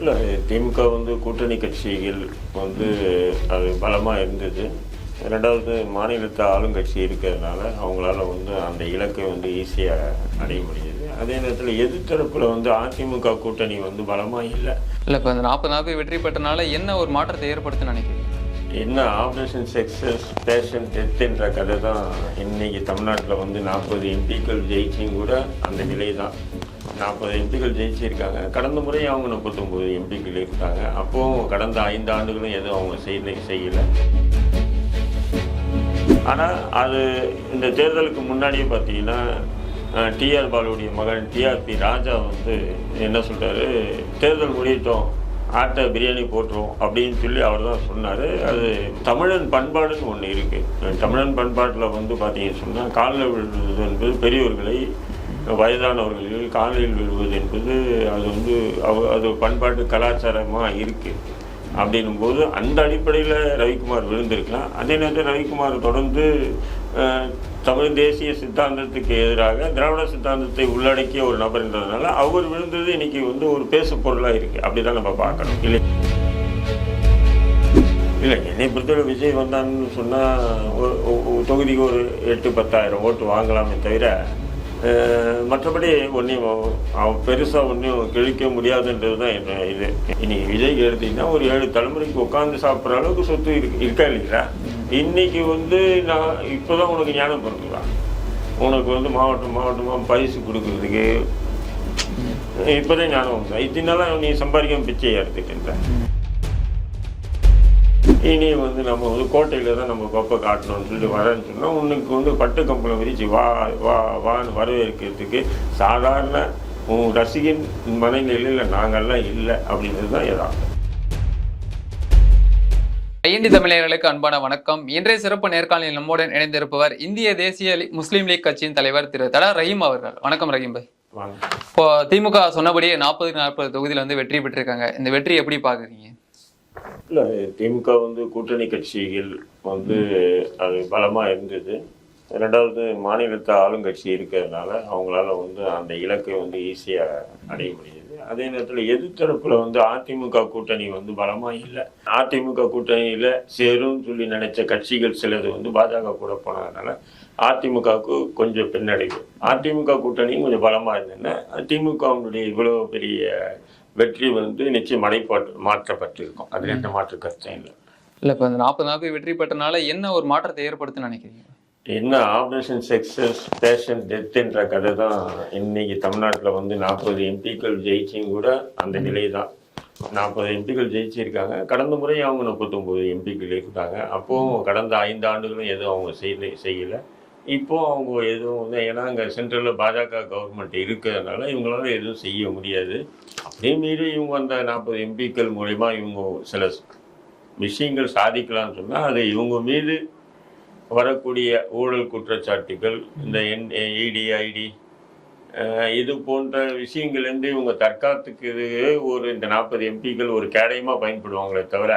இல்லை திமுக வந்து கூட்டணி கட்சிகள் வந்து அது பலமாக இருந்தது. ரெண்டாவது மாநிலத்தை ஆளுங்கட்சி இருக்கிறதுனால அவங்களால வந்து அந்த இலக்கை வந்து ஈஸியாக அடைய முடியுது அதே நேரத்தில் எதிர்த்தரப்பில் வந்து அதிமுக கூட்டணி வந்து பலமாக இல்லை. இல்லை இப்போ இந்த நாற்பது நாற்பது வெற்றி பெற்றனால என்ன ஒரு மாற்றத்தை ஏற்படுத்துன்னு நினைக்கிறீங்க? என்ன ஆப்ரேஷன் சக்ஸஸ் பேஷன் டெத்துன்ற கதை தான் இன்னைக்கு தமிழ்நாட்டில் வந்து நாற்பது எம்பிக்கள் ஜெயிச்சும் கூட அந்த நிலை தான் நாற்பது எம்பிக்கள் ஜெயிச்சிருக்காங்க. கடந்த முறை அவங்க முப்பத்தொம்போது எம்பிக்கள் இருக்காங்க அப்போவும் கடந்த ஐந்து ஆண்டுகளும் எதுவும் அவங்க செய்யலை செய்யலை. ஆனால் அது இந்த தேர்தலுக்கு முன்னாடியே பார்த்தீங்கன்னா டிஆர் பாலுடைய மகன் டிஆர்பி ராஜா வந்து என்ன சொல்றாரு? தேர்தல் முடியட்டும் ஆட்டை பிரியாணி போட்டுருவோம் அப்படின்னு சொல்லி அவர் தான் சொன்னார். அது தமிழன் பண்பாடுன்னு ஒன்று இருக்குது தமிழன் பண்பாட்டில் வந்து பார்த்தீங்கன்னு சொன்னால் காலில் விழுவது என்பது பெரியவர்களை வயதானவர்கள் காலையில் விழுவது என்பது அது வந்து அவ- அது பண்பாட்டு கலாச்சாரமாக இருக்குது அப்படின்னும் போது அந்த அடிப்படையில் ரவிக்குமார் விழுந்திருக்கலாம். அதே நேரத்தில் ரவிக்குமார் தொடர்ந்து தமிழ் தேசிய சித்தாந்தத்துக்கு எதிராக திராவிட சித்தாந்தத்தை உள்ளடக்கிய ஒரு நபர்ன்றதுனால அவர் விழுந்தது இன்னைக்கு வந்து ஒரு பேசு பொருளாக இருக்குது அப்படி தான் நம்ம பார்க்கணும். இல்லை. இல்லை என்னை பொறுத்தவரை விஜய் வந்தான்னு சொன்னால் ஒரு தொகுதிக்கு ஒரு எட்டு பத்தாயிரம் ஓட்டு வாங்கலாமே தவிர மற்றபடி ஒன்றையும் அவன் பெருசாக ஒன்றையும் கிழிக்க முடியாதுன்றது தான் என்ன இது. இனி விஜய் எடுத்தீங்கன்னா ஒரு ஏழு தலைமுறைக்கு உட்காந்து சாப்பிட்ற அளவுக்கு சொத்து இருக்கு இருக்கா இல்லைங்களா? இன்னைக்கு வந்து நான் இப்போ தான் உனக்கு ஞானம் பிறகுதான் உனக்கு வந்து மாவட்டம் மாவட்டமாக பரிசு கொடுக்கறதுக்கு இப்போதான் ஞானம் வந்து இத்தனால நீ சம்பாதிக்காம பிச்சையை எடுத்துக்கின்ற இனி வந்து நம்ம வந்து கோட்டையில் தான் நம்ம கொப்பை காட்டணும்னு சொல்லிட்டு வரேன்னு சொன்னால் உனக்கு வந்து பட்டு கம்பளம் விரிச்சு வா வா வான்னு வரவேற்கிறதுக்கு சாதாரண உன் ரசிகன் மனநிலையில் நாங்கள்லாம் இல்லை அப்படின்றது தான் யதார்த்தம் ஐஎன்டி தமிழர்களுக்கு அன்பான வணக்கம். இன்றைய சிறப்பு நேர்காணலில் நம்முடன் இணைந்திருப்பவர் இந்திய தேசிய முஸ்லீம் லீக் கட்சியின் தலைவர் திரு தடா ரஹீம் அவர்கள். வணக்கம் ரஹீம் பாய் இப்போ திமுக சொன்னபடியே நாற்பதுக்கு நாற்பது தொகுதியில வந்து வெற்றி பெற்றிருக்காங்க. இந்த வெற்றி எப்படி பாக்குறீங்க இல்லை திமுக வந்து கூட்டணி கட்சிகள் வந்து அது பலமாக இருந்தது. ரெண்டாவது மாநிலத்தை ஆளுங்கட்சி இருக்கிறதுனால அவங்களால வந்து அந்த இலக்கை வந்து ஈஸியாக அடைய முடியுது. அதே நேரத்தில் எதிர்த்தரப்பில் வந்து அதிமுக கூட்டணி வந்து பலமாக இல்லை. அதிமுக கூட்டணியில் சேரும்னு சொல்லி நினைச்ச கட்சிகள் சிலது வந்து பாஜக கூட போனதுனால அதிமுகவுக்கு கொஞ்சம் பின்னடைவு. அதிமுக கூட்டணியும் கொஞ்சம் பலமாக இருந்ததுன்னா திமுகவுடைய இவ்வளோ பெரிய வெற்றி வந்து நிச்சயம் மடைப்பாட்டு மாற்றப்பட்டிருக்கும். அதில் எந்த மாற்று கருத்தும் இல்லை. இல்ல இப்போ இந்த நாற்பது நாற்பது வெற்றி பெற்றனால என்ன ஒரு மாற்றத்தை ஏற்படுத்துன்னு நினைக்கிறீங்க? என்ன ஆப்ரேஷன் சக்ஸஸ் பேஷன் டெத்துன்ற கதை தான் இன்னைக்கு தமிழ்நாட்டில் வந்து நாற்பது எம்பிக்கள் ஜெயிச்சும் கூட அந்த நிலை தான் நாற்பது எம்பிக்கள் ஜெயிச்சிருக்காங்க. கடந்த முறை அவங்க முப்பத்தொம்போது எம்பிக்கள் இருக்காங்க அப்போவும் கடந்த ஐந்து ஆண்டுகளும் எதுவும் அவங்க செய்யலை செய்யலை. இப்போ அவங்க எதுவும் வந்து ஏன்னா அங்கே சென்ட்ரலில் பாஜக கவர்மெண்ட் இருக்கிறதுனால இவங்களால எதுவும் செய்ய முடியாது. அப்படியே மீறி இவங்க அந்த நாற்பது எம்பிக்கள் மூலயமா இவங்க சில விஷயங்கள் சாதிக்கலாம்னு சொன்னால் அது இவங்க மீது வரக்கூடிய ஊழல் குற்றச்சாட்டுகள் இந்த என் இடி ஐடி இது போன்ற விஷயங்கள்லேருந்து இவங்க தற்காத்துக்கு ஒரு இந்த நாற்பது எம்பிக்கள் ஒரு கேடயமா பயன்படுவாங்களே தவிர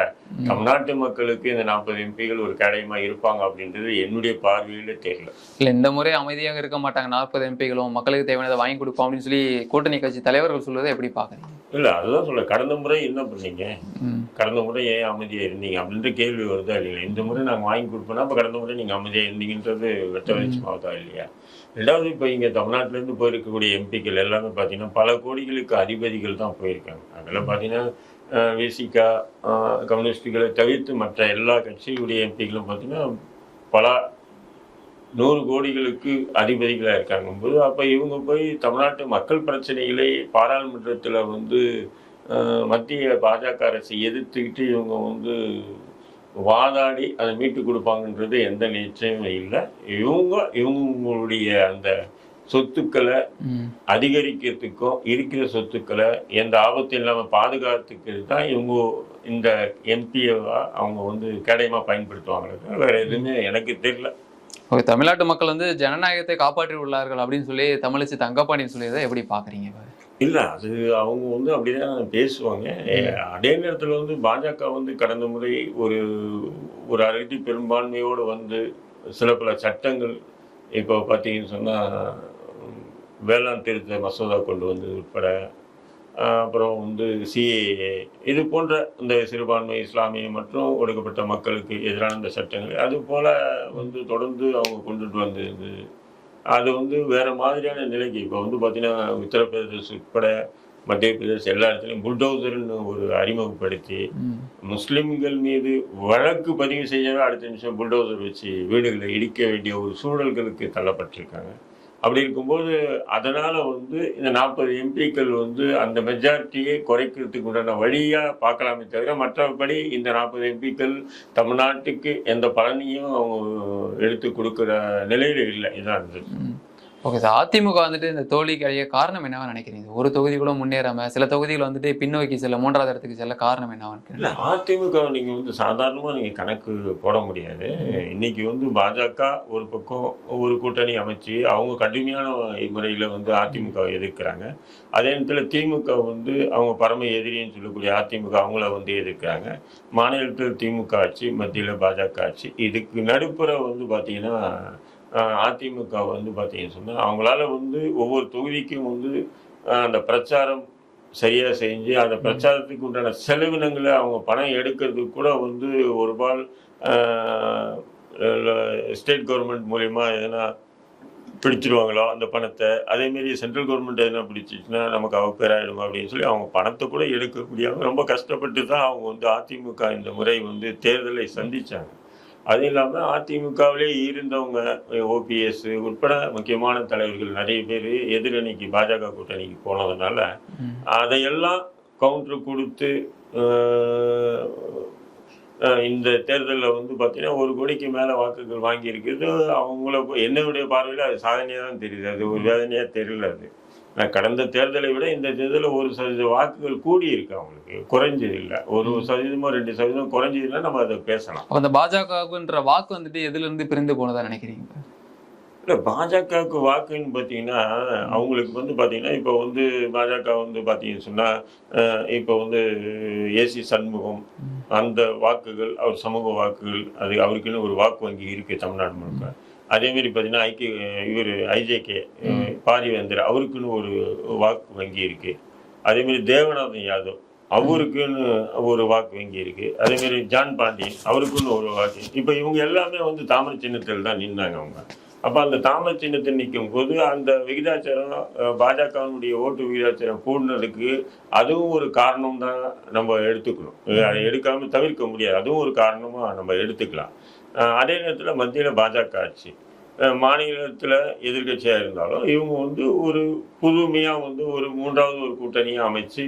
தமிழ்நாட்டு மக்களுக்கு இந்த நாற்பது எம்பிகள் ஒரு கேடயமா இருப்பாங்க அப்படின்றது என்னுடைய பார்வையில தெரியல. இல்ல இந்த முறை அமைதியாக இருக்க மாட்டாங்க நாற்பது எம்பிகளும் மக்களுக்கு தேவையானதை வாங்கி கொடுப்போம் அப்படின்னு சொல்லி கூட்டணி கட்சி தலைவர்கள் சொல்வதை எப்படி பாக்குறீங்க இல்ல அதுதான் சொல்ல கடந்த முறை என்ன பண்ணீங்க. கடந்த முறை ஏன் அமைதியா இருந்தீங்க? அப்படின்ற கேள்வி வருதா இல்லையா? இந்த முறை நாங்க வாங்கி கொடுப்போம்னா அப்ப கடந்த முறை நீங்க அமைதியா இருந்தீங்கன்றது வெட்ட வெளிச்சமாவதா இல்லையா? ரெண்டாவது இப்போ இங்கே தமிழ்நாட்டிலேருந்து போயிருக்கக்கூடிய எம்பிக்கள் எல்லாமே பார்த்தீங்கன்னா பல கோடிகளுக்கு அதிபதிகள் தான் போயிருக்காங்க. அதெல்லாம் பார்த்தீங்கன்னா விசிகா கம்யூனிஸ்டுகளை தவிர்த்து மற்ற எல்லா கட்சியுடைய எம்பிக்களும் பார்த்தீங்கன்னா பல நூறு கோடிகளுக்கு அதிபதிகளாக இருக்காங்கும்போது அப்போ இவங்க போய் தமிழ்நாட்டு மக்கள் பிரச்சனைகளை பாராளுமன்றத்தில் வந்து மத்திய பாஜக அரசை எதிர்த்துக்கிட்டு இவங்க வந்து வாதாடி அதை மீட்டு கொடுப்பாங்கன்றது எந்த நிச்சயமும் இல்லை. இவங்க இவங்களுடைய அந்த சொத்துக்களை. அதிகரிக்கிறதுக்கும் இருக்கிற சொத்துக்களை எந்த ஆபத்தும் இல்லாமல் பாதுகாத்துக்கு தான் இவங்க இந்த எம்பியை அவங்க வந்து கேடயமாக பயன்படுத்துவாங்களே தவிர வேற எதுவுமே எனக்கு தெரியல. ஓகே தமிழ்நாட்டு மக்கள் வந்து ஜனநாயகத்தை காப்பாற்றி உள்ளார்கள் அப்படின்னு சொல்லி தமிழிசை தங்கப்பாண்டியன் சொல்லியதை எப்படி பாக்குறீங்க இல்லை அது அவங்க வந்து அப்படிதான் பேசுவாங்க. அதே நேரத்தில் வந்து பாஜக வந்து கடந்த முறை ஒரு ஒரு அறுதி பெரும்பான்மையோடு வந்து சில பல சட்டங்கள் இப்போ பார்த்தீங்கன்னு சொன்னால் வேளாண் திருத்த மசோதா கொண்டு வந்தது உட்பட அப்புறம் வந்து சிஏஏ இது போன்ற இந்த சிறுபான்மை இஸ்லாமிய மற்றும் ஒடுக்கப்பட்ட மக்களுக்கு எதிரான இந்த சட்டங்கள் அது போல வந்து தொடர்ந்து அவங்க கொண்டுட்டு வந்தது. அது வந்து வேற மாதிரியான நிலைக்கு இப்போ வந்து பார்த்தீங்கன்னா உத்தரப்பிரதேச உட்பட மத்திய பிரதேச எல்லா இடத்துலையும் புல்டோசர்னு ஒரு அறிமுகப்படுத்தி. முஸ்லிம்கள் மீது வழக்கு பதிவு செய்யவே அடுத்த நிமிஷம் புல்டோசர் வச்சு வீடுகளை இடிக்க வேண்டிய ஒரு சூழல்களுக்கு தள்ளப்பட்டிருக்காங்க அப்படி இருக்கும்போது அதனால வந்து இந்த நாற்பது எம்பிக்கள் வந்து அந்த மெஜாரிட்டியை குறைக்கிறதுக்கு உண்டான வழியா பார்க்கலாமே தவிர மற்றபடி இந்த நாற்பது எம்பிக்கள் தமிழ்நாட்டுக்கு எந்த பலனையும் அவங்க எடுத்து கொடுக்குற நிலையில இல்லை. இதான் இருந்தது ஓகே சார் அதிமுக வந்துட்டு இந்த தோல்விக்கு அடைய காரணம் என்னவா நினைக்கிறீங்க? ஒரு தொகுதி கூட முன்னேறாம சில தொகுதிகள் வந்துட்டு பின்னோக்கி செல்ல மூன்றாவது இடத்துக்கு செல்ல காரணம் என்னவா இல்லை அதிமுக நீங்க வந்து சாதாரணமா நீங்க கணக்கு போட முடியாது. இன்னைக்கு வந்து பாஜக ஒரு பக்கம் ஒரு கூட்டணி அமைச்சு அவங்க கடுமையான முறையில வந்து அதிமுக எதிர்க்கிறாங்க. அதே நேரத்தில் திமுக வந்து அவங்க பரம எதிரின்னு சொல்லக்கூடிய அதிமுக அவங்கள வந்து எதிர்க்கிறாங்க. மாநிலத்தில் திமுக ஆட்சி மத்தியில் பாஜக ஆட்சி. இதுக்கு நடுப்புற வந்து பார்த்தீங்கன்னா அதிமுக வந்து பார்த்தீங்கன்னு சொன்னா அவங்களால வந்து ஒவ்வொரு தொகுதிக்கும் வந்து அந்த பிரச்சாரம் சரியா செஞ்சு அந்த பிரச்சாரத்துக்கு உண்டான செலவினங்களை அவங்க பணம் எடுக்கிறதுக்கு கூட வந்து ஒரு பால் ஸ்டேட் கவர்மெண்ட் மூலியமா எதனா பிடிச்சிருவாங்களோ அந்த பணத்தை. அதேமாரி சென்ட்ரல் கவர்மெண்ட் எதனா பிடிச்சிச்சுன்னா நமக்கு அவப்பேராயிடும் அப்படின்னு சொல்லி அவங்க பணத்தை கூட எடுக்க முடியாம ரொம்ப கஷ்டப்பட்டு தான் அவங்க வந்து அதிமுக இந்த முறை வந்து தேர்தலை சந்திச்சாங்க. அது இல்லாமல் அதிமுகவிலே இருந்தவங்க ஓபிஎஸ் உட்பட முக்கியமான தலைவர்கள் நிறைய பேர் எதிரணிக்கு பாஜக கூட்டணிக்கு போனதுனால. அதையெல்லாம் கவுண்டர் கொடுத்து இந்த தேர்தலில் வந்து பார்த்தீங்கன்னா ஒரு கோடிக்கு மேலே வாக்குகள் வாங்கியிருக்கிறது. அவங்கள என்னுடைய பார்வையில் அது சாதனையாக தான் தெரியுது. அது ஒரு வேதனையாக தெரியல அது. நான் கடந்த தேர்தலை விட இந்த தேர்தலில் ஒரு சதவீத வாக்குகள் கூடி இருக்கு அவங்களுக்கு. குறைஞ்சது இல்லை. ஒரு சதவீதமோ ரெண்டு சதவீதம் குறைஞ்சதுன்னா நம்ம அதை பேசலாம். அந்த பாஜகவுக்குன்ற வாக்கு வந்துட்டு எதுல இருந்து பிரிந்து போனதா நினைக்கிறீங்க? இல்லை பாஜகவுக்கு வாக்குன்னு பார்த்தீங்கன்னா அவங்களுக்கு வந்து பார்த்தீங்கன்னா இப்போ வந்து பாஜக வந்து பார்த்தீங்கன்னு சொன்னால் இப்போ வந்து ஏசி சண்முகம். அந்த வாக்குகள் அவர் சமூக வாக்குகள் அது அவருக்குன்னு ஒரு வாக்கு வங்கி இருக்கு தமிழ்நாடு முழுக்க. அதே மாதிரி பார்த்தீங்கன்னா ஐக்கிய இவர் ஐஜேகே பாரிவேந்தர் அவருக்குன்னு ஒரு வாக்கு வங்கி இருக்கு. அதே மாதிரி தேவநாதன் யாதவ் அவருக்குன்னு ஒரு வாக்கு வங்கி இருக்கு. அதே மாதிரி ஜான் பாண்டியன் அவருக்குன்னு ஒரு வாக்கு. இப்போ இவங்க எல்லாமே வந்து தாமரை சின்னத்தில் தான் நின்னாங்க அவங்க. அப்ப அந்த தாமரை சின்னத்தில் நிற்கும் போது அந்த விகிதாச்சாரம் பாஜகவினுடைய ஓட்டு விகிதாச்சாரம் கூடினதுக்கு அதுவும் ஒரு காரணம் தான் நம்ம எடுத்துக்கணும். அதை எடுக்காம தவிர்க்க முடியாது. அதுவும் ஒரு காரணமா நம்ம எடுத்துக்கலாம். அதே நேரத்தில் மத்தியில் பாஜக ஆட்சி மாநிலத்தில் எதிர்கட்சியாக இருந்தாலும் இவங்க வந்து ஒரு புதுமையாக வந்து ஒரு மூன்றாவது ஒரு கூட்டணியை அமைச்சு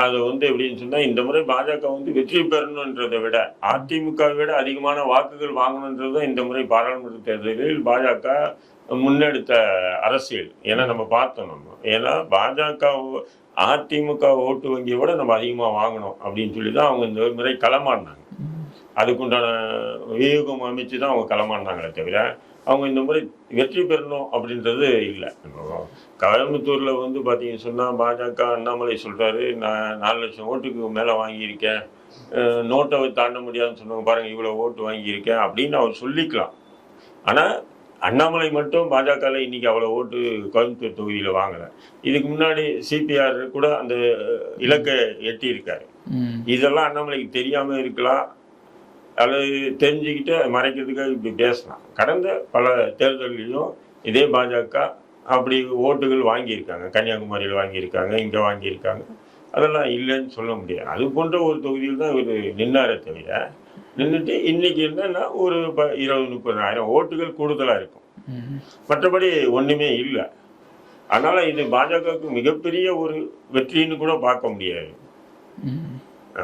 அது வந்து எப்படின்னு சொன்னால் இந்த முறை பாஜக வந்து வெற்றி பெறணுன்றதை விட அதிமுகவை விட அதிகமான வாக்குகள் வாங்கணுன்றது தான் இந்த முறை பாராளுமன்ற தேர்தலில் பாஜக முன்னெடுத்த அரசியல். ஏன்னா நம்ம பார்த்தோம். நம்ம ஏன்னா பாஜக அதிமுக ஓட்டு வங்கியை விட நம்ம அதிகமாக வாங்கணும் அப்படின்னு சொல்லி தான் அவங்க இந்த முறை களமாடினாங்க. அதுக்குண்டான வியூகம் அமைச்சு தான் அவங்க களமாடினாங்களே தவிர அவங்க இந்த முறை வெற்றி பெறணும் அப்படின்றது இல்லை. கோயம்புத்தூர்ல வந்து பார்த்தீங்கன்னு சொன்னா பாஜக அண்ணாமலை சொல்றாரு நான் நாலு லட்சம் ஓட்டுக்கு மேலே வாங்கியிருக்கேன் நோட்டை தாண்ட முடியாதுன்னு சொன்னவங்க பாருங்க இவ்வளோ ஓட்டு வாங்கியிருக்கேன் அப்படின்னு அவர் சொல்லிக்கலாம். ஆனா அண்ணாமலை மட்டும் பாஜகல இன்னைக்கு அவ்வளோ ஓட்டு கோயம்புத்தூர் தொகுதியில் வாங்கலை. இதுக்கு முன்னாடி சிபிஆர் கூட அந்த இலக்கை எட்டியிருக்காரு. இதெல்லாம் அண்ணாமலைக்கு தெரியாம இருக்கலாம். அல்லது தெரிஞ்சுக்கிட்டு மறைக்கிறதுக்காக இப்படி பேசலாம் கடந்த பல தேர்தல்களிலும் இதே பாஜக அப்படி ஓட்டுகள் வாங்கியிருக்காங்க. கன்னியாகுமரியில் வாங்கியிருக்காங்க இங்கே வாங்கியிருக்காங்க. அதெல்லாம் இல்லைன்னு சொல்ல முடியாது. அது போன்ற ஒரு தொகுதியில் தான் இவர் நின்னாரே தவிர நின்றுட்டு இன்னைக்கு என்னன்னா ஒரு ப இருபது முப்பதாயிரம் ஓட்டுகள் கூடுதலாக இருக்கும். மற்றபடி ஒன்றுமே இல்லை. அதனால் இது பாஜகவுக்கு மிகப்பெரிய ஒரு வெற்றின்னு கூட பார்க்க முடியாது.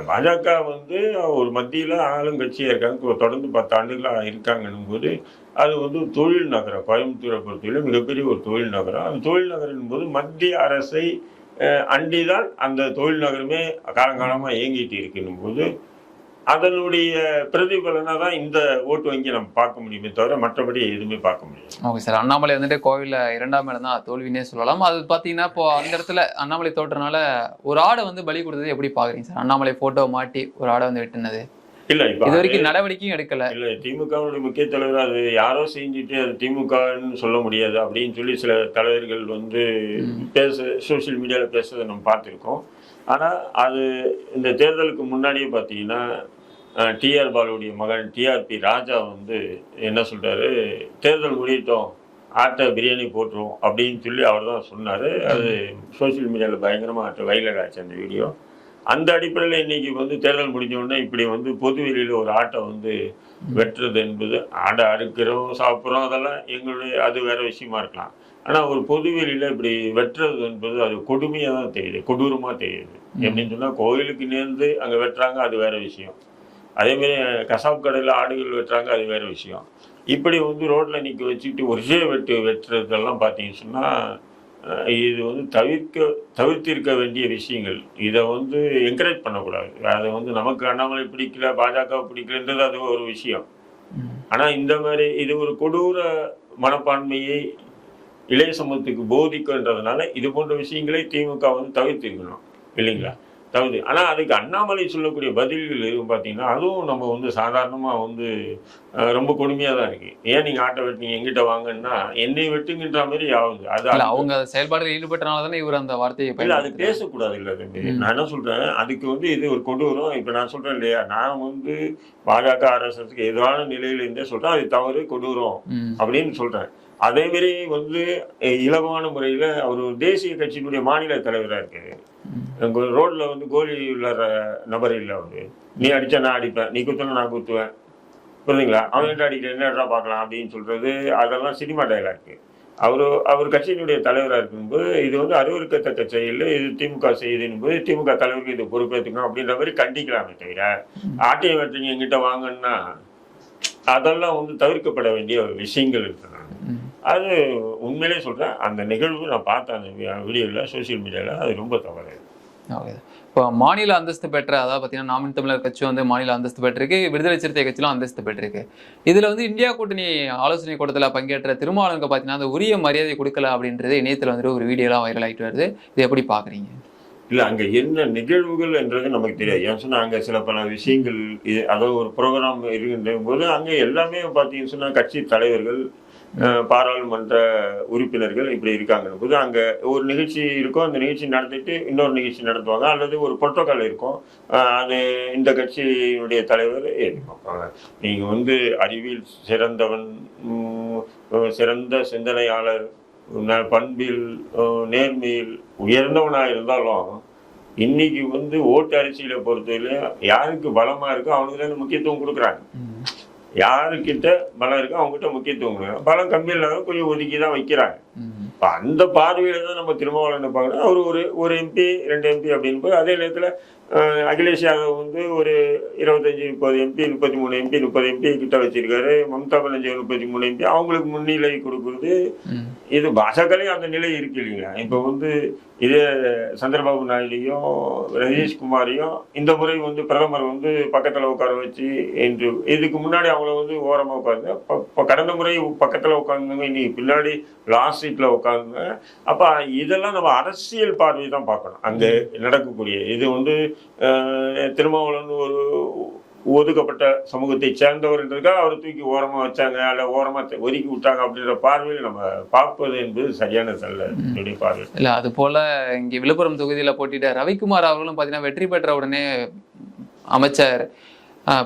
பாஜக வந்து ஒரு மத்தியில் ஆளுங்கட்சியாக இருக்காங்க. தொடர்ந்து பத்து ஆண்டுகளாக இருக்காங்கன்னும் போது அது வந்து தொழில் நகரம் கோயம்புத்தூரை பொறுத்தவரை மிகப்பெரிய ஒரு தொழில் நகரம். அந்த தொழில் நகரம் போது மத்திய அரசை அண்டிதான் அந்த தொழில் நகரமே காலங்காலமாக இயங்கிட்டு இருக்குன்னும் போது அதனுடைய பிரதிபலனாக தான் இந்த ஓட்டு வங்கி நம்ம பார்க்க முடியுமே தவிர மற்றபடி எதுவுமே பார்க்க முடியாது. Okay sir. அண்ணாமலை வந்துட்டு கோவில்ல இரண்டாம் இடம் தான் தோல்வினே சொல்லலாம். அது பாத்தீங்கன்னா இப்போ அந்த இடத்துல அண்ணாமலை தோற்றனால ஒரு ஆடை வந்து பலி கொடுத்தது எப்படி பாக்குறீங்க சார்? அண்ணாமலை போட்டோ மாட்டி ஒரு ஆடை வந்து வெட்டினது. இல்லை இது வரைக்கும் நடவடிக்கையும் எடுக்கல. இல்ல திமுகவுடைய முக்கிய தலைவர் அது யாரோ செஞ்சுட்டு அது திமுகன்னு சொல்ல முடியாது அப்படின்னு சொல்லி சில தலைவர்கள் வந்து. பேச சோஷியல் மீடியாவில் பேசுறதை நம்ம பார்த்துருக்கோம். ஆனால் அது இந்த தேர்தலுக்கு முன்னாடியே பார்த்தீங்கன்னா டிஆர் பாலுடைய மகன் டிஆர்பி ராஜா வந்து என்ன சொல்கிறாரு தேர்தல் முடியட்டும் ஆட்டை பிரியாணி போட்டுருவோம் அப்படின்னு சொல்லி அவர் தான் சொன்னார். அது சோஷியல் மீடியாவில் பயங்கரமாக வைரல் ஆச்சு அந்த வீடியோ. அந்த அடிப்படையில் இன்றைக்கி வந்து தேர்தல் முடிஞ்ச இப்படி வந்து பொது வெளியில் ஒரு ஆட்டை வந்து வெட்டுறது என்பது ஆடை அறுக்கிறோம் சாப்பிட்றோம் அதெல்லாம் எங்களுடைய அது வேற விஷயமா இருக்கலாம். ஆனால் ஒரு பொது வெளியில் இப்படி வெட்டுறது என்பது அது கொடுமையாக தான் தெரியுது கொடூரமாக தெரியுது. எப்படின்னு சொன்னால் கோயிலுக்கு நேர்ந்து அங்கே வெட்டுறாங்க அது வேற விஷயம். அதேமாரி கசாப் கடையில் ஆடுகள் வெட்டுறாங்க அது வேற விஷயம். இப்படி வந்து ரோட்டில் நிற்க வச்சுக்கிட்டு ஒரே வெட்டு வெட்டுறதெல்லாம் பார்த்தீங்கன்னு சொன்னால் இது வந்து தவிர்க்க தவிர்த்திருக்க வேண்டிய விஷயங்கள். இதை வந்து என்கரேஜ் பண்ணக்கூடாது. அதை வந்து நமக்கு அண்ணாமலை பிடிக்கல பாஜக பிடிக்கலன்றது அது ஒரு விஷயம். ஆனால் இந்த மாதிரி இது ஒரு கொடூர மனப்பான்மையை இளைய சமூகத்துக்கு போதிக்குன்றதுனால இது போன்ற விஷயங்களை திமுக வந்து தவிர்த்திருக்கணும் இல்லைங்களா? தவிர்த்து ஆனால் அதுக்கு அண்ணாமலை சொல்லக்கூடிய பதில்கள் எதுவும் பார்த்தீங்கன்னா அதுவும் நம்ம வந்து சாதாரணமாக வந்து ரொம்ப கொடுமையாக தான் இருக்குது ஏன் நீங்கள் ஆட்டை வெட்டினீங்க எங்கிட்ட வாங்கன்னா என்னை வெட்டுங்கின்ற மாதிரி ஆகுது. அது அவங்க செயல்பாடுகள் ஈடுபட்டனால தானே இவர் அந்த வார்த்தையை இல்ல அது. பேசக்கூடாது இல்ல தம்பி. நான் என்ன சொல்றேன் அதுக்கு வந்து இது ஒரு கொடூரம். இப்ப நான் சொல்றேன் இல்லையா நான் வந்து பாஜக அரசுக்கு எதிரான நிலையில இருந்தே சொல்றேன் அது தவறு கொடூரம். அப்படின்னு சொல்றேன். அதே மாதிரி வந்து இலகுவான முறையில் அவர் ஒரு தேசிய கட்சியினுடைய மாநில தலைவராக இருக்காரு. ம். வந்து கோலி விளையாடுற நபர் இல்லை அவர். நீ அடித்தா நான் அடிப்பேன் நீ குத்தணும் நான் குத்துவேன். புரியுதுங்களா? அவன்கிட்ட அடிக்கிற என்னடா பார்க்கலாம் அப்படின்னு சொல்கிறது அதெல்லாம் சினிமா டைலாக் இருக்குது அவர் கட்சியினுடைய தலைவராக இருக்கும்போது இது வந்து அறிவுறுக்கத்தக்க செயல் இது திமுக செய்யுதுன்னு போது திமுக தலைவருக்கு இது பொறுப்பேற்றுக்கணும் அப்படின்ற மாதிரி கண்டிக்கலாமே தவிர ஆட்டையை வெட்டுறீங்க எங்கிட்ட வாங்கன்னா அதெல்லாம் வந்து தவிர்க்கப்பட வேண்டிய விஷயங்கள் இருக்கிறாங்க நான் அது உண்மையிலே சொல்றேன் அந்த நிகழ்வு நான் பார்த்தேன் அந்த வீடியோவில் சோஷியல் மீடியாவில் அது ரொம்ப தவறு. ஓகே. இப்போ மாநில அந்தஸ்து பெற்ற அதாவது பார்த்தீங்கன்னா நாம் தமிழர் கட்சி வந்து மாநில அந்தஸ்து பெற்றிருக்கு விடுதலை சிறுத்தை கட்சியிலும் அந்தஸ்து பெற்றிருக்கு. இதுல வந்து இந்தியா கூட்டணி ஆலோசனை கூட்டத்தில் பங்கேற்ற திருமாவளவனுக்கு பார்த்தீங்கன்னா அந்த உரிய மரியாதை கொடுக்கல அப்படின்றது இணையத்தில் வந்துட்டு ஒரு வீடியோலாம் வைரல் ஆகிட்டு வருது. இது எப்படி பார்க்குறீங்க இல்ல அங்க என்ன நிகழ்வுகள் என்றது நமக்கு தெரியாது. ஏன் சொன்னா அங்க சில பல விஷயங்கள் அதாவது ஒரு ப்ரோக்ராம் இருக்கின்ற போது அங்க எல்லாமே பார்த்தீங்கன்னு சொன்னா கட்சி தலைவர்கள் பாராளுமன்ற உறுப்பினர்கள் இப்படி இருக்காங்க. போது அங்க ஒரு நிகழ்ச்சி இருக்கும். அந்த நிகழ்ச்சி நடத்திட்டு இன்னொரு நிகழ்ச்சி நடத்துவாங்க. அல்லது ஒரு புரோட்டோக்கால் இருக்கும். அது இந்த கட்சியினுடைய தலைவர் பார்ப்பாங்க நீங்கள் வந்து அறிவியல் சிறந்தவன் உம், சிறந்த சிந்தனையாளர் பண்பில் நேர்மையில் உயர்ந்தவனாக இருந்தாலும் இன்னைக்கு வந்து ஓட்டு அரசியலை பொறுத்தவரையிலும் யாருக்கு பலமா இருக்கோ அவனுக்கு தான் முக்கியத்துவம் கொடுக்குறாங்க. யாருக்கிட்ட பலம் இருக்கோ அவங்ககிட்ட முக்கியத்துவம் கொடுக்குறாங்க பலம் கம்மி இல்லாத கொஞ்சம் ஒதுக்கி தான் வைக்கிறாங்க. இப்போ அந்த பார்வையில தான் நம்ம திருமாவளவன் பார்க்கணும் அவர் ஒரு ஒரு எம்பி ரெண்டு எம்பி அப்படின்னு போய் அதே நேரத்தில் அகிலேஷ் யாதவ் வந்து ஒரு இருபத்தஞ்சி முப்பது எம்பி முப்பத்தி மூணு எம்பி முப்பது எம்பி கிட்ட வச்சிருக்காரு. மம்தா பானர்ஜி முப்பத்தி மூணு எம்பி அவங்களுக்கு முன்னிலை கொடுக்குறது. இது பாஜகலையும் அந்த நிலை இருக்கு இல்லைங்களா? இப்போ வந்து இதே சந்திரபாபு நாயுடையும் ரஜினிஷ்குமாரையும் இந்த முறை வந்து பிரதமர் வந்து பக்கத்தில் உட்கார வச்சு என்று இதுக்கு முன்னாடி அவங்கள வந்து ஓரமாக உட்காந்து இப்போ கடந்த முறை பக்கத்தில் உட்காந்துங்க இன்னைக்கு பின்னாடி லாஸ்ட் சீட்டில் உட்காந்துங்க அப்போ இதெல்லாம் நம்ம அரசியல் பார்வை தான் பார்க்கணும். அங்கே நடக்கக்கூடிய இது வந்து திருமாவளவன் ஒரு ஒதுக்கப்பட்ட சமூகத்தை சேர்ந்தவர்ன்றதுக்காக அவரை தூக்கி ஓரமாக வச்சாங்க. அல்ல ஓரமாக ஒதுக்கி விட்டாங்க அப்படின்ற பார்வையில் நம்ம பார்ப்பது என்பது சரியானது அல்ல என்னுடைய பார்வை. இல்லை அது போல இங்கே விழுப்புரம் தொகுதியில் போட்டிட்ட ரவிக்குமார் அவர்களும் பார்த்தீங்கன்னா வெற்றி பெற்ற உடனே அமைச்சர்.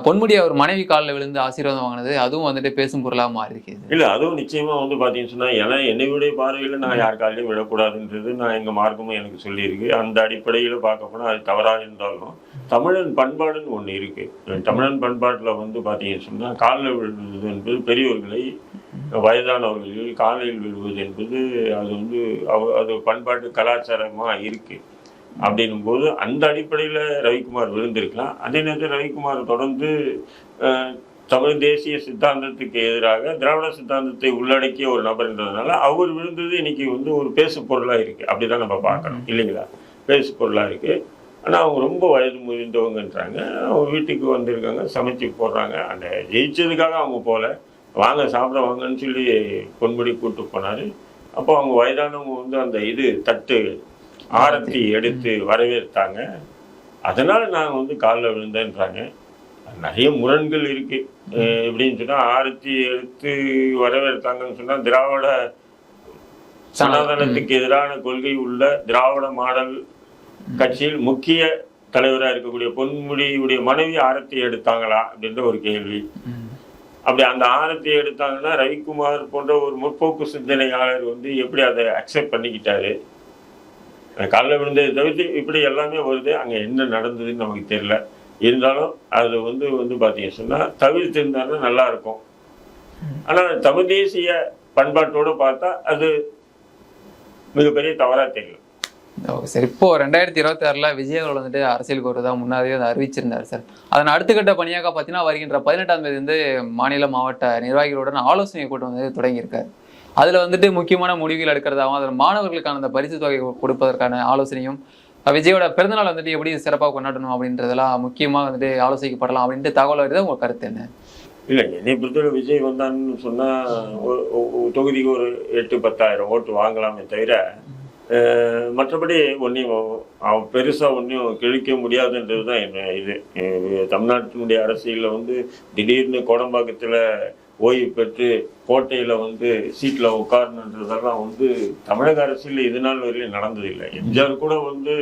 பொன்முடி அவர் மனைவி காலில் விழுந்து ஆசீர்வாதம் வாங்கினது அதுவும் வந்துட்டு பேசும் பொருளாக மாறி இருக்குது அதுவும் நிச்சயமாக வந்து பாத்தீங்கன்னு சொன்னால் ஏன்னா என்னையுடைய பார்வையில் நான் யார் காலையும் விழக்கூடாதுன்றது நான் எங்கள் மார்க்கமும் எனக்கு சொல்லியிருக்கு. அந்த அடிப்படையில் பார்க்க போனால் அது தவறாக இருந்தாலும் தமிழன் பண்பாடுன்னு ஒன்று இருக்குது தமிழன் பண்பாட்டில் வந்து பார்த்தீங்கன்னு சொன்னால் காலில் விழுவது என்பது பெரியவர்களை வயதானவர்கள் காலையில் விழுவது என்பது அது வந்து அவ- அது பண்பாட்டு கலாச்சாரமாக இருக்குது அப்படின்னும் போது அந்த அடிப்படையில் ரவிக்குமார் விழுந்திருக்கலாம். அதே நேரத்தில் ரவிக்குமார் தொடர்ந்து தமிழ் தேசிய சித்தாந்தத்துக்கு எதிராக திராவிட சித்தாந்தத்தை உள்ளடக்கிய ஒரு நபர்ன்றதுனால அவர் விழுந்தது இன்னைக்கு வந்து ஒரு பேசு பொருளாக இருக்கு. அப்படிதான் நம்ம பார்க்கணும். இல்லைங்களா? பேசு பொருளாக இருக்கு. ஆனால் அவங்க ரொம்ப வயது முதிர்ந்தவங்கன்றாங்க. அவங்க வீட்டுக்கு வந்திருக்காங்க சமைச்சு போடுறாங்க. அந்த ஜெயிச்சதுக்காக அவங்க போகல வாங்க சாப்பிட வாங்கன்னு சொல்லி பொன்முடி கூட்டு போனாரு. அப்போ அவங்க வயதானவங்க வந்து அந்த இது தட்டு ஆரத்தி எடுத்து வரவேற்றாங்க. அதனால நான் வந்து காலில் விழுந்தேன்றாங்க. நிறைய முரண்கள் இருக்கு. எப்படின்னு சொன்னா ஆரத்தி எடுத்து வரவேற்றாங்கன்னு சொன்னா திராவிட சனாதனத்துக்கு எதிரான கொள்கை உள்ள திராவிட மாடல் கட்சியில் முக்கிய தலைவராக இருக்கக்கூடிய பொன்முடியுடைய மனைவி ஆரத்தி எடுத்தாங்களா அப்படின்ற ஒரு கேள்வி. அப்படி அந்த ஆரத்தி எடுத்தாங்கன்னா ரவிக்குமார் போன்ற ஒரு முற்போக்கு சிந்தனையாளர் வந்து எப்படி அதை அக்செப்ட் பண்ணிக்கிட்டாரு? காலைல விழுந்ததை தவிர்த்து இப்படி எல்லாமே வருது. அங்கே என்ன நடந்ததுன்னு நமக்கு தெரியல. இருந்தாலும் அது வந்து வந்து பார்த்தீங்க சொன்னால் தவிர்த்து இருந்தாலும் நல்லா இருக்கும். ஆனால் தமிழ் தேசிய பண்பாட்டோடு பார்த்தா அது மிகப்பெரிய தவறாக தெரியும். Okay sir. இப்போ ரெண்டாயிரத்தி இருபத்தி ஆறுல விஜய் அவர்கள் வந்துட்டு அரசியலுக்கு வருவதா முன்னாடியே அதை அறிவிச்சிருந்தார் சார். அதன் அடுத்தகட்ட பணியாக பார்த்தீங்கன்னா வருகின்ற பதினெட்டாம் தேதி வந்து மாநில மாவட்ட நிர்வாகிகளுடன் ஆலோசனை கூட்டம் வந்து தொடங்கியிருக்காரு. அதில் வந்துட்டு முக்கியமான முடிவுகள் எடுக்கிறதாகவும் அதில் மாணவர்களுக்கான அந்த பரிசு தொகை கொடுப்பதற்கான ஆலோசனையும் விஜயோட பிறந்தநாள் வந்துட்டு எப்படி சிறப்பாக கொண்டாடணும் அப்படின்றதெல்லாம் முக்கியமாக வந்துட்டு ஆலோசிக்கப்படலாம் அப்படின்ட்டு தகவல் வருது. உங்கள் கருத்து என்ன? இல்லை என்னை பொறுத்தவரை விஜய் வந்தான்னு சொன்னால் தொகுதிக்கு ஒரு எட்டு பத்தாயிரம் ஓட்டு வாங்கலாமே தவிர மற்றபடி ஒன்றையும் அவன் பெருசாக ஒன்றையும் கிழிக்க முடியாதுன்றது தான் என்ன இது. தமிழ்நாட்டினுடைய அரசியலில் வந்து திடீர்னு கோடம்பாக்கத்தில் ஓய்வு பெற்று கோட்டையில் வந்து சீட்டில் உட்காரணுன்றதெல்லாம் வந்து தமிழக அரசியலில் இது நாள் வரையிலும் நடந்ததில்லை எம்ஜிஆர் கூட வந்து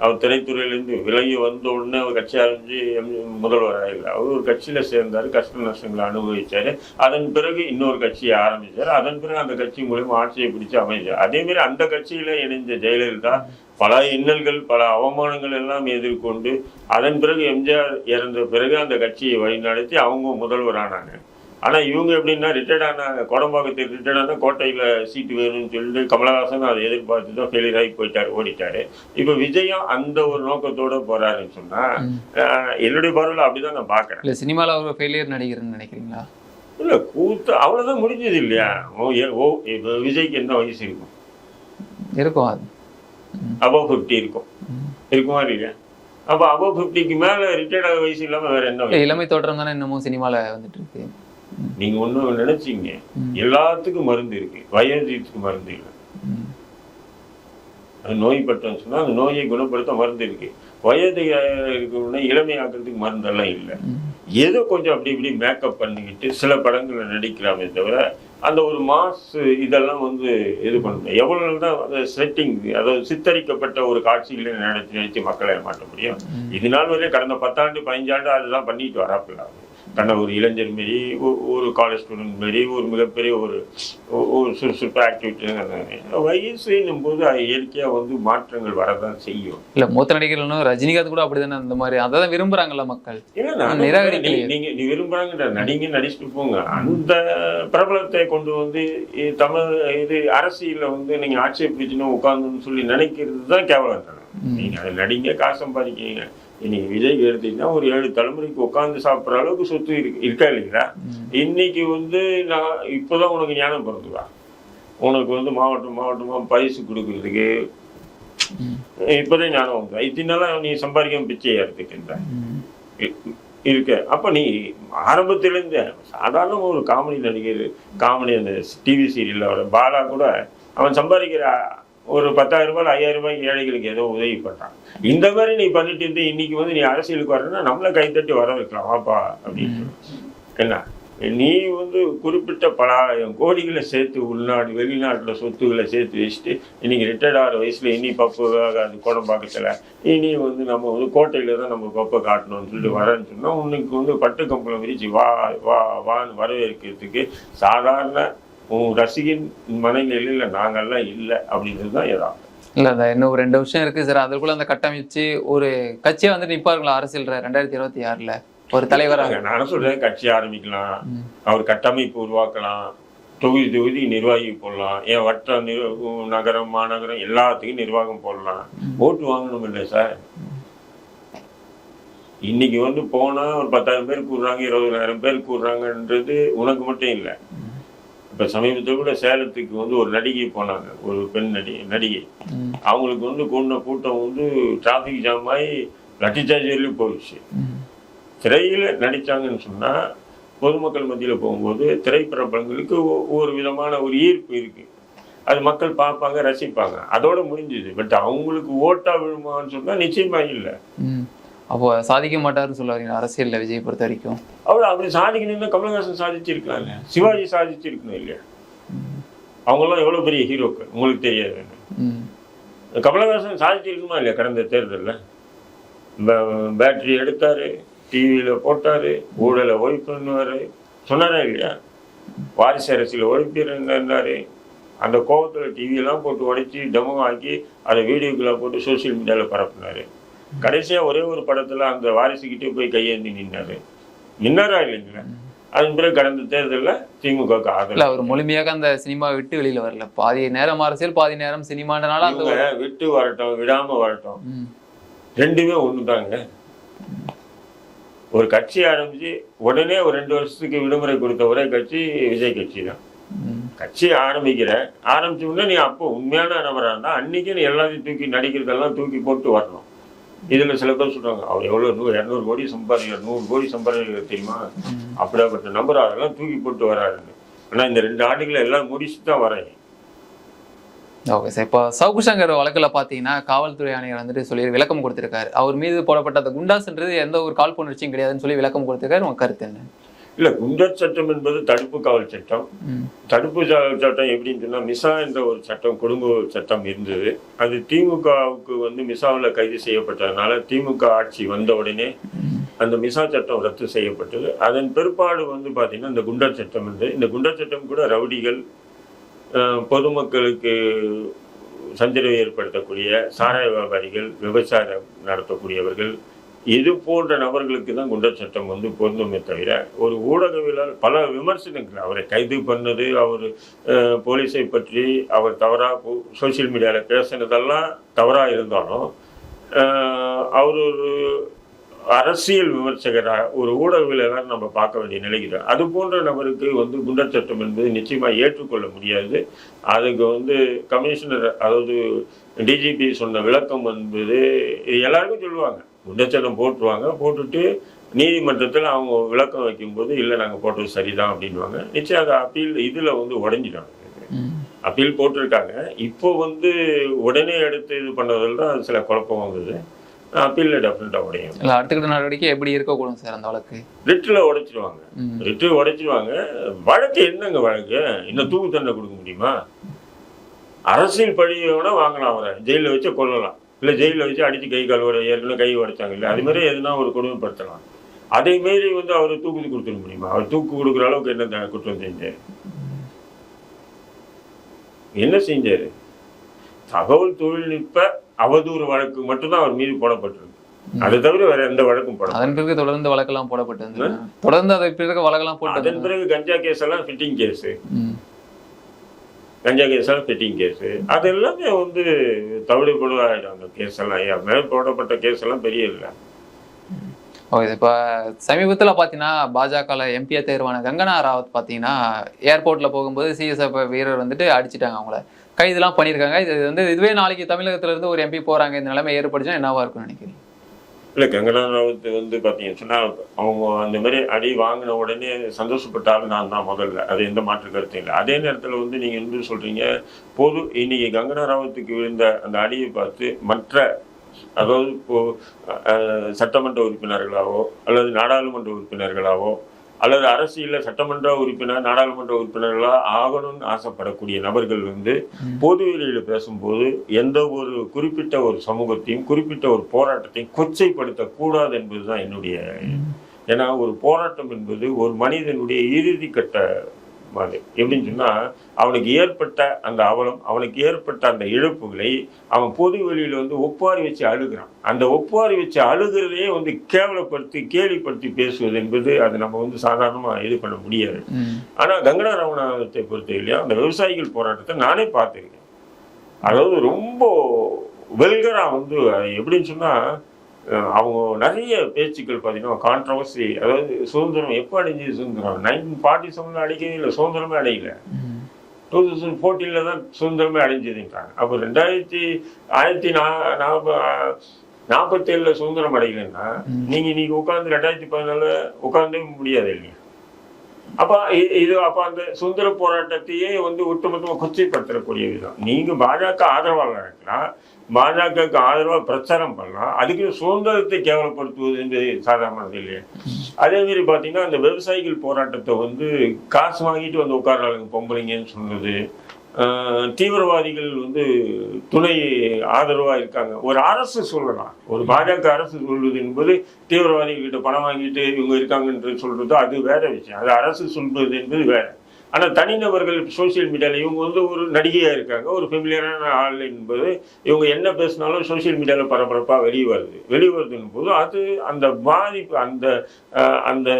அவர் திரைத்துறையிலேருந்து விலகி வந்த உடனே அவர் கட்சி ஆரம்பிச்சு எம் முதல்வராக இல்லை அவர் ஒரு கட்சியில் சேர்ந்தார் கஷ்ட நஷ்டங்களை அனுபவிச்சார். அதன் பிறகு இன்னொரு கட்சியை ஆரம்பித்தார் அதன் பிறகு அந்த கட்சி மூலயமா ஆட்சியை பிடிச்சு அமைச்சார். அதேமாரி அந்த கட்சியில் இணைஞ்ச ஜெயலலிதா பல இன்னல்கள் பல அவமானங்கள் எல்லாம் எதிர்கொண்டு அதன் பிறகு எம்ஜிஆர் இறந்த பிறகு அந்த கட்சியை வழிநடத்தி அவங்க முதல்வரானாங்க ஆனா இவங்க எப்படின்னா ரிட்டையர்ட் ஆனாங்க. கோடம்பாக்கத்தில் ரிட்டையர்ட் ஆனா கோட்டையில சீட்டு வேணும்னு சொல்லிட்டு கமலஹாசன் அதை எதிர்பார்த்து தான் ஃபெயிலியர் ஆகி போயிட்டாரு ஓடிட்டாரு. இப்ப விஜயம் அந்த ஒரு நோக்கத்தோட போறாருன்னு சொன்னா அஹ், என்னுடைய பார்வையில் அப்படிதான் நான் பாக்குறேன் இல்லை சினிமாவில் ஒரு ஃபெயிலியர் நடிகர்னு நினைக்கிறீங்களா? இல்ல கூத்து அவ்வளவுதான் முடிஞ்சது இல்லையா? ஓ ஓ இப்ப விஜய்க்கு என்ன வயசு இருக்கும்? இருக்கும் அது. அபவ் ஃபிஃப்டி இருக்கும். இருக்குமா இல்லையா? அப்ப அபவ் ஃபிஃப்டிக்கு மேல ரிட்டையர்ட் ஆக வயசு இல்லாம வேற என்ன? இளமை தோற்றம் தானே இன்னமும் சினிமாவில் வந்துட்டு இருக்கு. நீங்க ஒண்ணு நினைச்சீங்க. எல்லாத்துக்கும் மருந்து இருக்கு. வயோதிகத்துக்கு மருந்து இல்லை. ம். அது நோய்பட்டோம்னு சொன்னா அந்த நோயை குணப்படுத்த மருந்து இருக்கு. வயதிக இருக்கணும்னா இளமை ஆக்கிறதுக்கு மருந்தெல்லாம் இல்லை. ஏதோ கொஞ்சம் அப்படி இப்படி மேக்கப் பண்ணிக்கிட்டு சில படங்களை நடிக்கலாமே தவிர அந்த ஒரு மாஸ் இதெல்லாம் வந்து இது பண்ணணும் எவ்வளவு தான் அந்த செட்டிங் அதாவது சித்தரிக்கப்பட்ட ஒரு காட்சிகளை நடிச்சு நடிச்சு மக்களை மாற்ற முடியும்? இது நாள் வரையும் கடந்த பத்தாண்டு பதினஞ்சாண்டு அதுதான் பண்ணிட்டு வராப்பில்ல தன்னை ஒரு இளைஞர் மாரி ஒரு காலேஜ் ஸ்டூடெண்ட் மாரி ஒரு மிகப்பெரிய ஒரு ஒரு சுறுசுறுப்பு ஆக்டிவிட்டி வயசுன்னும் போது அது இயற்கையாக வந்து மாற்றங்கள் வரதான் செய்யும். இல்ல மூத்த நடிகர்களும் ரஜினிகாந்த் கூட அப்படிதானே அந்த மாதிரி அதான் விரும்புறாங்கல்ல மக்கள். இல்ல, நான் நிராகரிக்கலையே. நீ- நீங்க நீ விரும்புறாங்கன்ற நடிங்க நடிச்சுட்டு போங்க. அந்த பிரபலத்தை கொண்டு வந்து தமிழ் இது அரசியல்ல வந்து நீங்க ஆட்சியை பிடிச்சுன்னு உட்கார்ந்துன்னு சொல்லி நினைக்கிறது தான் கேவலம் தானே. நீங்க அதை நடிங்க காசு சம்பாதிக்கீங்க இன்னைக்கு விஜய் எடுத்தீங்கன்னா ஒரு ஏழு தலைமுறைக்கு உட்கார்ந்து சாப்பிடுற அளவுக்கு சொத்து இருக்கு இருக்கா இல்லைங்களா? இன்னைக்கு வந்து நான் இப்போதான் உனக்கு ஞானம் பிறந்துவா உனக்கு வந்து மாவட்டம் மாவட்டமா பரிசு கொடுக்கறதுக்கு. இப்போதான் ஞானம் வந்து இத்தனால நீ சம்பாதிக்காம பிச்சை எடுத்துக்கின்ற. இருக்கு. அப்ப நீ ஆரம்பத்திலேருந்து சாதாரண ஒரு காமெடி நடிகர் காமெடி அந்த டிவி சீரியல்ல பாலா கூட அவன் சம்பாதிக்கிற ஒரு பத்தாயிரம் ரூபாய் ஐயாயிரம் ரூபாய்க்கு ஏழைகளுக்கு ஏதோ உதவி பண்ணுறான் இந்த மாதிரி நீ பண்ணிட்டு இருந்து இன்னைக்கு வந்து நீ அரசியலுக்கு வரணும்னா நம்மளை கைத்தட்டி வர வைக்கலாம் வாப்பா அப்படின்னு. என்ன நீ வந்து குறிப்பிட்ட பல ஆயிரம் கோடிகளை சேர்த்து உள்நாடு வெளிநாட்டில் சொத்துக்களை சேர்த்து வச்சுட்டு இன்னைக்கு ரிட்டையர்ட் ஆகிற வயசில் இனி பப்பு குடம் பார்க்கல இனி வந்து நம்ம வந்து கோட்டையில தான் நம்ம பப்பை காட்டணும்னு சொல்லிட்டு வரேன்னு சொன்னால் உனக்கு வந்து பட்டு கம்பளம் விரிச்சு வா வா வான்னு வரவேற்கிறதுக்கு சாதாரண உன் ரசிகன் மனநிலையில நாங்கெல்லாம் இல்லை அப்படின்றது தான் யதார்த்தம் இல்ல அந்த இன்னும் ரெண்டு வருஷம் இருக்கு சார். அதுக்குள்ள அந்த கட்டமைச்சு ஒரு கட்சியா வந்து நிப்பாருங்களா அரசியல் ரெண்டாயிரத்தி இருபத்தி ஆறுல? ஒரு தலைவராக நான் சொல்றேன் கட்சி ஆரம்பிக்கலாம். அவர் கட்டமைப்பு உருவாக்கலாம். தொகுதி தொகுதி நிர்வாகி போடலாம். என் வட்ட நகரம் மாநகரம் எல்லாத்துக்கும் நிர்வாகம் போடலாம். ஓட்டு வாங்கணும் இல்லை சார். இன்னைக்கு வந்து போனா ஒரு பத்தாயிரம் பேர் கூடுறாங்க இருபதாயிரம் பேர் கூடுறாங்கன்றது உனக்கு மட்டும் இல்லை. இப்ப சமீபத்தில் கூட சேலத்துக்கு வந்து ஒரு நடிகை போனாங்க. ஒரு பெண் நடி நடிகை. ம். அவங்களுக்கு வந்து கூடின கூட்டம் வந்து டிராஃபிக் ஜாம் ஆகி லட்டி சார்ஜ் வரையிலும் போயிடுச்சு. திரையில நடிச்சாங்கன்னு சொன்னா பொதுமக்கள் மத்தியில போகும்போது திரைப்பிரபலங்களுக்கு ஒ- ஒரு விதமான ஒரு ஈர்ப்பு இருக்கு. அது மக்கள் பார்ப்பாங்க ரசிப்பாங்க. அதோட முடிஞ்சுது. பட் அவங்களுக்கு ஓட்டா விழுமான்னு சொன்னா நிச்சயமா இல்லை. அப்போ சாதிக்க மாட்டாருன்னு சொல்ல வரீங்க அரசியல்ல விஜய் பொறுத்த வரைக்கும். அவர் அப்படி சாதிக்கணும்னா கமலஹாசன் சாதிச்சிருக்கலாம்ல சிவாஜி சாதிச்சிருக்கணும் இல்லையா? அவங்கெல்லாம் எவ்வளவு பெரிய ஹீரோக்கள்? உங்களுக்கு தெரியாது. கமலஹாசன் சாதிச்சிருக்குமா இல்லையா கடந்த தேர்தலில்? பேட்டரி எடுத்தாரு டிவியில் போட்டாரு ஊழலை ஒழிப்பு பண்ணுவார். சொன்னாரா இல்லையா? வாரிசு அரசியல் ஒழிப்பிருந்தாரு அந்த கோபத்தில் டிவியெல்லாம் போட்டு உடைச்சி டெமோ ஆக்கி அதை வீடியோக்குள்ள போட்டு சோஷியல் மீடியாவில் பரப்புனாரு. கடைசியாக ஒரே ஒரு படத்தில் அந்த வாரிசுக்கிட்டே போய் கையேந்தி நின்னாரு. நின்னாரா இல்லைங்களா அதன் பிறகு கடந்த தேர்தலில் இல்ல ஆதரவு. அவர் முழுமையாக அந்த சினிமா விட்டு வெளியில வரல. பாதி நேரம் அரசியல் பாதி நேரம் சினிமான்றனால அந்த விட்டு வரட்டும் விடாம வரட்டும். ரெண்டுமே ஒண்ணுதாங்க. ஒரு கட்சி ஆரம்பிச்சு உடனே ஒரு ரெண்டு வருஷத்துக்கு விடுமுறை கொடுத்த ஒரே கட்சி விஜய் கட்சி தான். கட்சி ஆரம்பிக்கிற ஆரம்பிச்ச உடனே நீ அப்போ உண்மையான நபராக இருந்தால் அன்னைக்கு நீ எல்லாத்தையும் தூக்கி நடிக்கிறதெல்லாம் தூக்கி போட்டு வரணும். இதுல சில பேர் சொல்றாங்க அவர் எவ்வளவு நூறு இரநூறு கோடி சம்பாதிக்கிறார் நூறு கோடி சம்பாதிக்கிறார் தெரியுமா. அப்படியாப்பட்ட நம்பர் அதெல்லாம் தூக்கி போட்டு வராருன்னு. ஆனா இந்த ரெண்டு ஆண்டுகளை எல்லாம் முடிச்சுட்டு தான் வரேன். ஓகே சார் இப்போ சவுக்கு சங்கர் வழக்குல பாத்தீங்கன்னா காவல்துறை ஆணையர் வந்துட்டு சொல்லி விளக்கம் கொடுத்திருக்காரு. அவர் மீது போடப்பட்ட அந்த குண்டாஸ்ன்றது எந்த ஒரு காழ்ப்புணர்ச்சியும் கிடையாதுன்னு சொல்லி விளக்கம் கொடுத்திருக்காரு. உங்க கருத்து என்ன? இல்ல குண்டர் சட்டம் என்பது தடுப்பு காவல் சட்டம். தடுப்பு சட்டம் எப்படின்னு சொன்னா மிசா என்ற ஒரு சட்டம் குடும்ப சட்டம் இருந்தது. அது திமுகவுக்கு வந்து மிசாவில் கைது செய்யப்பட்டதுனால திமுக ஆட்சி வந்த உடனே அந்த மிசா சட்டம் ரத்து செய்யப்பட்டது. அதன் பிற்பாடு வந்து பார்த்தீங்கன்னா இந்த குண்டர் சட்டம் வந்து இந்த குண்டர் சட்டம் கூட ரவுடிகள் பொதுமக்களுக்கு சஞ்சரிவை ஏற்படுத்தக்கூடிய சாராய வியாபாரிகள் விவசாயம் நடத்தக்கூடியவர்கள் இது போன்ற நபர்களுக்கு தான் குண்டர் சட்டம் வந்து பொருந்துமே தவிர ஒரு ஊடகவியலாளர் பல விமர்சனங்கள் அவரை கைது பண்ணது அவர் போலீஸை பற்றி அவர் தவறாக சோஷியல் மீடியாவில் பேசினதெல்லாம் தவறாக இருந்தாலும் அவர் ஒரு அரசியல் விமர்சகராக ஒரு ஊடகவியலாளர் நம்ம பார்க்க வேண்டிய நிலைக்கு அது போன்ற நபருக்கு வந்து குண்டர் சட்டம் என்பது நிச்சயமாக ஏற்றுக்கொள்ள முடியாது. அதுக்கு வந்து கமிஷனர் அதாவது டிஜிபி சொன்ன விளக்கம் என்பது எல்லாருக்கும் சொல்லுவாங்க. குண்டர் சட்டம் போட்டுருவாங்க. போட்டுட்டு நீதிமன்றத்தில் அவங்க விளக்கம் வைக்கும்போது இல்லை நாங்கள் போட்டது சரிதான் அப்படின்வாங்க நிச்சயம் அது அப்பீல் இதில் வந்து உடஞ்சிட்டாங்க. அப்பீல் போட்டிருக்காங்க. இப்போ வந்து உடனே எடுத்து இது பண்ணதில் தான் சில குழப்பம் வந்தது. அப்பீலில் டெஃபினட்டாக உடையும் இல்ல அடுத்த நடவடிக்கை எப்படி இருக்கக்கூடும் சார் அந்த வழக்கு? ரிட்டில் உடைச்சிருவாங்க. ரிட்டு உடைச்சிருவாங்க. வழக்கு என்னங்க வழக்கு? இன்னும் தூக்கு தண்டனை கொடுக்க முடியுமா? அரசியல் பழியோட வாங்கலாம் அவரை. ஜெயிலில் வச்சு கொல்லலாம். இல்லை ஜெயிலில் வச்சு அடித்து கை கால் உடை ஏற்கனவே கை உடைச்சாங்க இல்லை அது மாதிரி எதுனா ஒரு கொடுமைப்படுத்தலாம். அதே மாரி வந்து அவர் தூக்கு கொடுத்துட முடியுமா? அவர் தூக்கு கொடுக்குற அளவுக்கு என்ன குற்றம் செஞ்சார்? என்ன செஞ்சாரு? தகவல் தொழில்நுட்ப அவதூறு வழக்கு மட்டும்தான் அவர் மீது போடப்பட்டிருக்கு. அதை தவிர வேற எந்த வழக்கும் போட அதன் பிறகு தொடர்ந்து வழக்கெல்லாம் போடப்பட்டு இருந்தது. தொடர்ந்து அதற்கு பிறகு வழக்கெல்லாம் போட்டு அதன் பிறகு கஞ்சா கேஸ் எல்லாம் ஃபிட்டிங் கேஸ் கஞ்சா கேஸ் பெட்டிங் கேஸு அது எல்லாமே வந்து தவிடு பொழுதாயிடும் அந்த கேஸ் எல்லாம். என் மேல் போடப்பட்ட கேஸ் எல்லாம் பெரிய இல்லை. ஓகே இப்போ சமீபத்தில் பார்த்தீங்கன்னா பாஜகவில் எம்பியா தேர்வான கங்கனா ராவத் பார்த்தீங்கன்னா ஏர்போர்ட்டில் போகும்போது சிஎஸ்எஃப் வீரர் வந்துட்டு அடிச்சிட்டாங்க அவங்கள. கைதெல்லாம் பண்ணியிருக்காங்க இது வந்து இதுவே நாளைக்கு தமிழகத்துலேருந்து ஒரு எம்பி போகிறாங்க இந்த நிலைமை ஏற்படுச்சுன்னா என்னவாக இருக்கும்னு நினைக்கிறேன் இல்லை கங்கனா ராவத் வந்து பார்த்தீங்கன்னு சொன்னால் அவங்க அந்த மாதிரி அடி வாங்கின உடனே சந்தோஷப்பட்டாலும் நான் தான் முதல்ல. அது எந்த மாற்று கருத்தும் இல்லை. அதே நேரத்தில் வந்து நீங்கள் என்ன சொல்கிறீங்க பொது இன்னைக்கு கங்கனா ராவத்துக்கு விழுந்த அந்த அடியை பார்த்து மற்ற அதாவது இப்போ சட்டமன்ற உறுப்பினர்களாவோ அல்லது நாடாளுமன்ற உறுப்பினர்களாவோ அல்லது அரசியலில் சட்டமன்ற உறுப்பினர் நாடாளுமன்ற உறுப்பினர்களாக ஆகணும்னு ஆசைப்படக்கூடிய நபர்கள் வந்து. பொது வெளியில் பேசும்போது எந்த ஒரு குறிப்பிட்ட ஒரு சமூகத்தையும் குறிப்பிட்ட ஒரு போராட்டத்தையும் கொச்சைப்படுத்தக்கூடாது என்பதுதான் என்னுடைய ஏன்னா ஒரு போராட்டம் என்பது ஒரு மனிதனுடைய இறுதி கட்ட மாதிரி எப்படின்னு சொன்னா அவனுக்கு ஏற்பட்ட அந்த அவலம் அவனுக்கு ஏற்பட்ட அந்த இழப்புகளை அவன் பொது வெளியில வந்து ஒப்பாரி வச்சு அழுகிறான். அந்த ஒப்பாரி வச்சு அழுகிறதையே வந்து கேவலப்படுத்தி கேலிப்படுத்தி பேசுவது என்பது அது நம்ம வந்து சாதாரணமா இது பண்ண முடியாது. ம், ஆனா கங்கனா ரமணாவத்தை பொறுத்தவரையிலையும் அந்த விவசாயிகள் போராட்டத்தை நானே பார்த்துருக்கேன். அதாவது ரொம்ப வெல்கரா வந்து எப்படின்னு சொன்னா அஹ் அவங்க நிறைய பேச்சுக்கள் பார்த்தீங்கன்னா கான்ட்ரவர்சி அதாவது சுதந்திரம் எப்போ அடைஞ்சது சுதந்திரம்? நைன்டீன் ஃபார்ட்டி செவனில் அடிக்கவே இல்லை சுதந்திரமே அடையல. டூ தௌசண்ட் ஃபோர்டீனில் தான் சுதந்திரமே அடைஞ்சதுன்றாங்க. அப்போ ரெண்டாயிரத்தி ஆயிரத்தி நா நாற்பத்தேழில் சுதந்திரம் அடையலைன்னா. நீங்கள் இன்னைக்கு உட்காந்து ரெண்டாயிரத்தி பதினாலு உட்காந்தே முடியாது இல்லையா? அப்ப இது அப்ப அந்த சுதந்திர போராட்டத்தையே வந்து ஒட்டுமொத்தமா கொச்சைப்படுத்தக்கூடிய விதம் நீங்க பாஜக ஆதரவாளர் இருக்கலாம் பாஜகவுக்கு ஆதரவாக பிரச்சாரம் பண்ணலாம் அதுக்கு சுதந்திரத்தை கேவலப்படுத்துவது என்பது சாதாரணது இல்லையா. அதே மாதிரி அந்த விவசாயிகள் போராட்டத்தை வந்து காசு வாங்கிட்டு வந்து உட்காராளுங்க பொம்பளைங்கன்னு சொன்னது. தீவிரவாதிகள் வந்து துணை ஆதரவாக இருக்காங்க. ஒரு அரசு சொல்லலாம். ஒரு பாஜக அரசு சொல்வது என்பது தீவிரவாதிகள் கிட்ட பணம் வாங்கிட்டு இவங்க இருக்காங்கன்ற சொல்றது அது வேற விஷயம். அது அரசு சொல்வது என்பது வேற. ஆனா தனிநபர்கள் சோஷியல் மீடியால இவங்க வந்து ஒரு நடிகையா இருக்காங்க. ஒரு ஃபெமிலியரான ஆள் என்பது இவங்க என்ன பேசினாலும் சோஷியல் மீடியால பரபரப்பா வெளியே வருது. வெளியே வருதுன்னு போது அது அந்த பாதிப்பு அந்த அந்த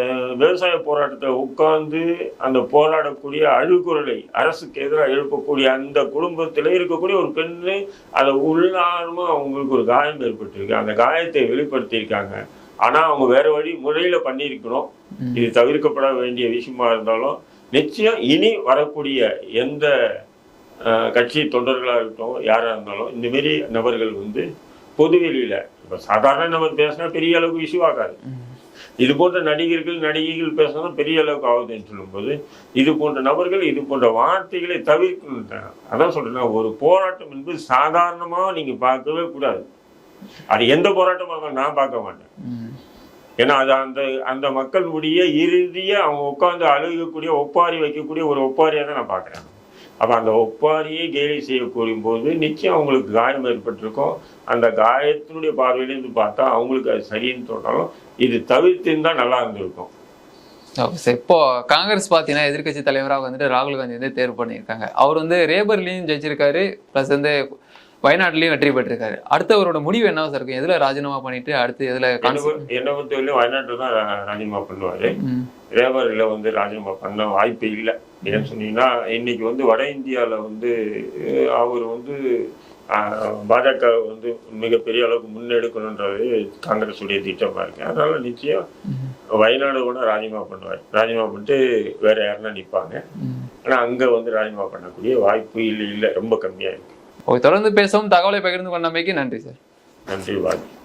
விவசாய போராட்டத்தை உட்கார்ந்து அந்த போராடக்கூடிய அழுகுரலை அரசுக்கு எதிராக எழுப்பக்கூடிய அந்த குடும்பத்தில் இருக்கக்கூடிய ஒரு பெண்ணு அதை உள்ளாரமா அவங்களுக்கு ஒரு காயம் ஏற்பட்டிருக்கு. அந்த காயத்தை வெளிப்படுத்தியிருக்காங்க. ஆனா அவங்க வேற வழி முறையில பண்ணியிருக்கணும் இது தவிர்க்கப்பட வேண்டிய விஷயமா இருந்தாலும் நிச்சயம் இனி வரக்கூடிய எந்த கட்சி தொண்டர்களாக இருக்கட்டும் யாராக இருந்தாலும் இந்த மாரி நபர்கள் வந்து பொதுவெளியில இப்போ சாதாரண நபர் பேசினா பெரிய அளவுக்கு இஷ்யூ ஆகாது. இது போன்ற நடிகர்கள் நடிகைகள் பேசினா பெரிய அளவுக்கு ஆகுதுன்னு சொல்லும்போது இது போன்ற நபர்கள் இது போன்ற வார்த்தைகளை தவிர்க்கணும் அதான் சொல்றேன் ஒரு போராட்டம் என்பது சாதாரணமாக நீங்க பார்க்கவே கூடாது. அது எந்த போராட்டமாக நான் பார்க்க மாட்டேன். ஏன்னா அது அந்த அந்த மக்களுடைய இறுதிய அவங்க உட்காந்து அழுகக்கூடிய ஒப்பாரி வைக்கக்கூடிய ஒரு ஒப்பாரியாக தான் நான் பார்க்குறேன். அப்போ அந்த ஒப்பாரியை கேலி செய்யக்கூடிய போது நிச்சயம் அவங்களுக்கு காயம் ஏற்பட்டிருக்கும். அந்த காயத்தினுடைய பார்வையிலேருந்து பார்த்தா அவங்களுக்கு அது சரின்னு தோணாலும் இது தவிர்த்திருந்தா நல்லா இருந்திருக்கும். Okay sir. இப்போ காங்கிரஸ் பார்த்தீங்கன்னா எதிர்க்கட்சி தலைவராக வந்துட்டு ராகுல் காந்தி வந்து தேர்வு பண்ணியிருக்காங்க. அவர் வந்து ரேபர்லையும் ஜெயிச்சிருக்காரு ப்ளஸ் வந்து வயநாட்டிலையும் வெற்றி பெற்றிருக்காரு. அடுத்தவரோட முடிவு என்ன சார் இருக்கும்? எதுல ராஜினாமா பண்ணிட்டு அடுத்து எதுல என்னை பொறுத்தவரையிலும் வயநாட்டில் தான் ராஜினாமா பண்ணுவாரு. ம். ரேவரில் வந்து ராஜினாமா பண்ண வாய்ப்பு இல்லை. ஏன்னு சொன்னீங்கன்னா இன்னைக்கு வந்து வட இந்தியாவில் வந்து அவர் வந்து பாஜக வந்து மிகப்பெரிய அளவுக்கு முன்னெடுக்கணுன்றது காங்கிரஸுடைய திட்டமாக இருக்கு அதனால நிச்சயம் வயநாடு கூட ராஜினாமா பண்ணுவார். ராஜினாமா பண்ணிட்டு வேற யாருன்னா நிற்பாங்க. ஆனால் அங்கே வந்து ராஜினாமா பண்ணக்கூடிய வாய்ப்பு இல்லை இல்லை. ரொம்ப கம்மியாக இருக்கு. ஓகே தொடர்ந்து பேசவும். தகவலை பகிர்ந்து கொண்டமைக்கு நன்றி சார். நன்றி வாழ்க்கை